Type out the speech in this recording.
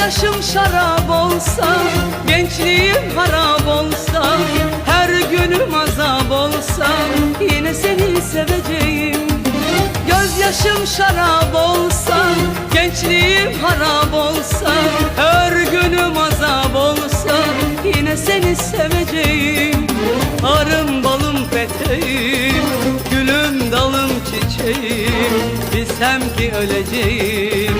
yaşım şarap olsa Gençliğim harap olsa Her günüm azap olsa Yine seni seveceğim. Gözyaşım şarap olsa Gençliğim harap olsa Her günüm azap olsa Yine seni seveceğim. Arım balım peteğim Gülüm dalım çiçeğim Bilsem ki öleceğim